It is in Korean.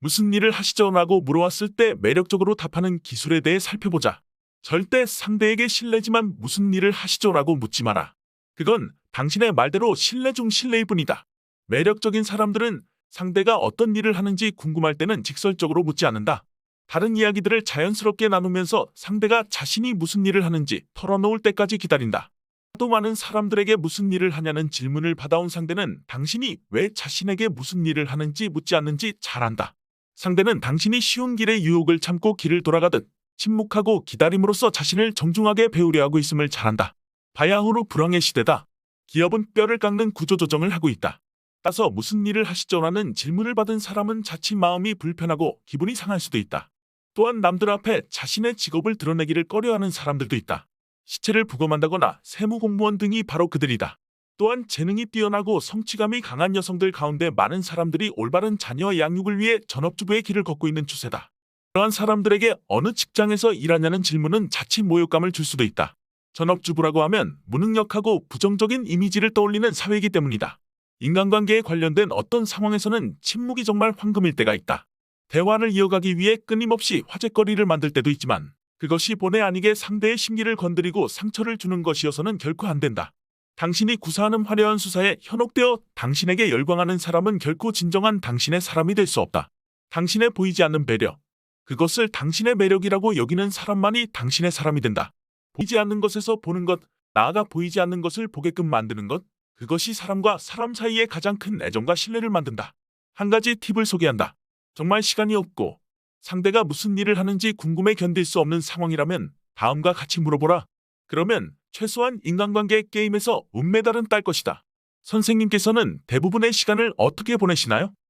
무슨 일을 하시죠? 라고 물어왔을 때 매력적으로 답하는 기술에 대해 살펴보자. 절대 상대에게 실례지만 무슨 일을 하시죠? 라고 묻지 마라. 그건 당신의 말대로 신뢰 중 신뢰일 뿐이다. 매력적인 사람들은 상대가 어떤 일을 하는지 궁금할 때는 직설적으로 묻지 않는다. 다른 이야기들을 자연스럽게 나누면서 상대가 자신이 무슨 일을 하는지 털어놓을 때까지 기다린다. 또 많은 사람들에게 무슨 일을 하냐는 질문을 받아온 상대는 당신이 왜 자신에게 무슨 일을 하는지 묻지 않는지 잘 안다. 상대는 당신이 쉬운 길의 유혹을 참고 길을 돌아가듯 침묵하고 기다림으로써 자신을 정중하게 배우려 하고 있음을 잘 안다. 바야흐로 불황의 시대다. 기업은 뼈를 깎는 구조조정을 하고 있다. 따서 무슨 일을 하시죠 라는 질문을 받은 사람은 자칫 마음이 불편하고 기분이 상할 수도 있다. 또한 남들 앞에 자신의 직업을 드러내기를 꺼려하는 사람들도 있다. 시체를 부검한다거나 세무공무원 등이 바로 그들이다. 또한 재능이 뛰어나고 성취감이 강한 여성들 가운데 많은 사람들이 올바른 자녀 양육을 위해 전업주부의 길을 걷고 있는 추세다. 그러한 사람들에게 어느 직장에서 일하냐는 질문은 자칫 모욕감을 줄 수도 있다. 전업주부라고 하면 무능력하고 부정적인 이미지를 떠올리는 사회이기 때문이다. 인간관계에 관련된 어떤 상황에서는 침묵이 정말 황금일 때가 있다. 대화를 이어가기 위해 끊임없이 화제거리를 만들 때도 있지만 그것이 본의 아니게 상대의 심기를 건드리고 상처를 주는 것이어서는 결코 안 된다. 당신이 구사하는 화려한 수사에 현혹되어 당신에게 열광하는 사람은 결코 진정한 당신의 사람이 될 수 없다. 당신의 보이지 않는 배려, 그것을 당신의 매력이라고 여기는 사람만이 당신의 사람이 된다. 보이지 않는 것에서 보는 것, 나아가 보이지 않는 것을 보게끔 만드는 것, 그것이 사람과 사람 사이에 가장 큰 애정과 신뢰를 만든다. 한 가지 팁을 소개한다. 정말 시간이 없고 상대가 무슨 일을 하는지 궁금해 견딜 수 없는 상황이라면 다음과 같이 물어보라. 그러면 최소한 인간관계 게임에서 은메달은 딸 것이다. 선생님께서는 대부분의 시간을 어떻게 보내시나요?